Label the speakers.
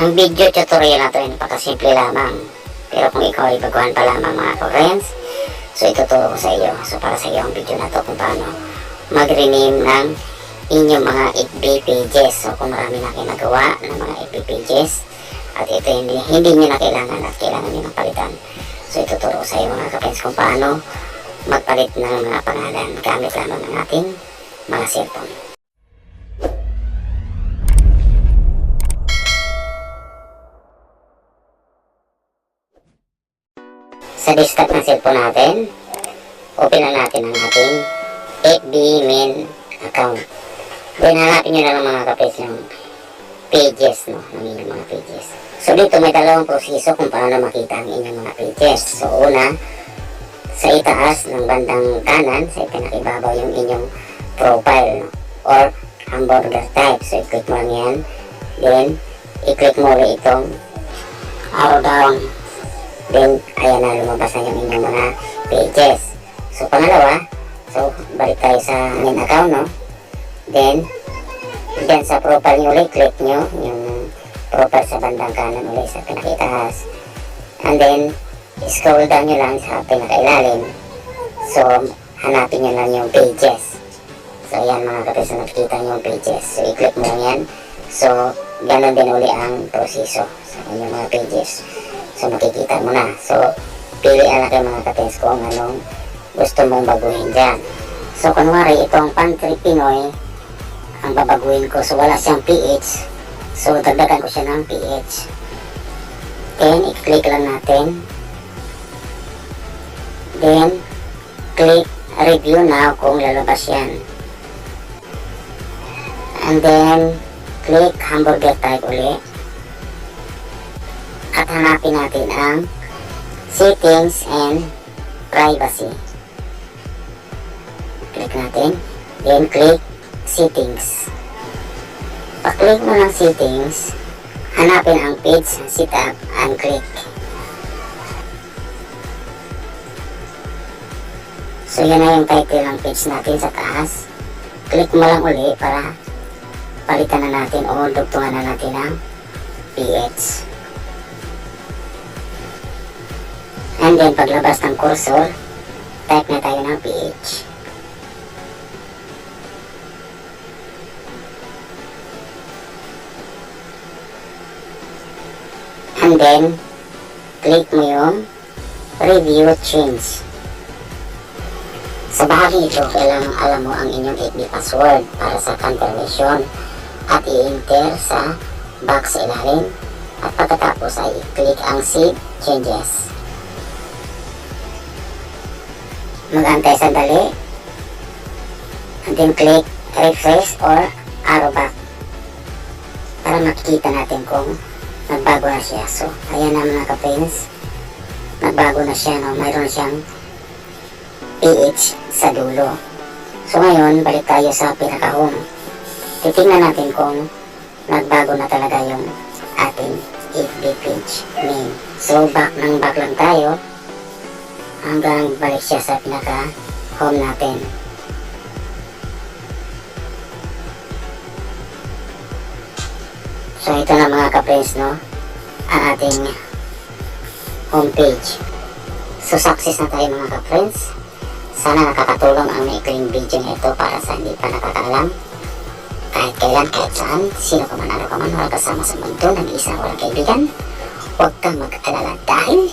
Speaker 1: Ang video tutorial na ito ay napakasimple lamang. Pero kung ikaw ay baguhan pa lamang mga ka-friends, so ituturo ko sa iyo. So para sa iyo ang video na ito kung paano mag-rename ng inyong mga FB pages. So kung marami na kayo nagawa ng mga FB pages, at ito hindi, hindi nyo na kailangan at kailangan nyo ng palitan. So ituturo ko sa iyo mga ka-friends kung paano magpalit ng mga pangalan gamit lamang ng ating mga cellphone. Sa desktop ng cellphone natin, open na natin ang ating FB main account. Then hanapin nyo na lang mga kapes yung pages, no? Ng inyong mga pages. So dito may dalawang proseso kung paano makita ang inyong mga pages. So una, sa itaas ng bandang kanan, sa pinakababaw yung inyong profile, no? Or hamburger type. So i-click mo lang yan. Then, i-click mo ulit itong arrow down Then, ayan na, lumabas na yung inyong mga pages. So, pangalawa, so, balik tayo sa main account, no? Then, then sa profile nyo ulit, click nyo yung profile sa bandang kanan ulit sa pinakitaas. And then, scroll down nyo lang sa pinakailalim. So, hanapin nyo lang yung pages. So, ayan mga kapis na nakikita nyo yung pages. So, i-click mo lang yan. So, ganun din uli ang proseso sa inyong mga pages. So makikita mo na. So pili na kayo mga kapes kung anong gusto mong baguhin dyan. So kunwari itong pantry Pinoy ang babaguhin ko. So wala siyang PH. So dagdagan ko siya ng PH. Then i-click lang natin. Then click review now kung lalabas yan. And then click hamburger type ulit hanapin natin ang settings and privacy. Click natin. Then click settings. Pag-click mo ng settings, hanapin ang page setup and click. So yan na yung title ng page natin sa taas. Click mo lang uli para palitan na natin o dugtungan na natin ang PH. Then paglabas ng cursor, type na tayo ng PH. And then, click mo yung review change. Sa bahagi ito, kailangan alam mo ang inyong FB password para sa confirmation at i-enter sa box sa ilalim at pagkatapos ay i-click ang Save Changes. Mag-antay sandali. And then click refresh or arrow back. Para makikita natin kung nagbago na siya. So ayan na mga ka-friends. Nagbago na siya no? Mayroon siyang PH sa dulo. So ngayon balik tayo sa pinaka home titingnan natin kung nagbago na talaga yung ating FB page name. So back ng back lang tayo hanggang balik siya sa pinaka home natin. So ito na mga ka-friends no, ang ating homepage. So success na tayo mga ka-friends. Sana nakakatulong ang maikling video na ito para sa hindi pa nakakaalam. Kahit kailan, kahit saan, sino ka man, ano ka man, wala kasama sa mundo, nag-iisa walang kaibigan. Huwag kang mag-alala dahil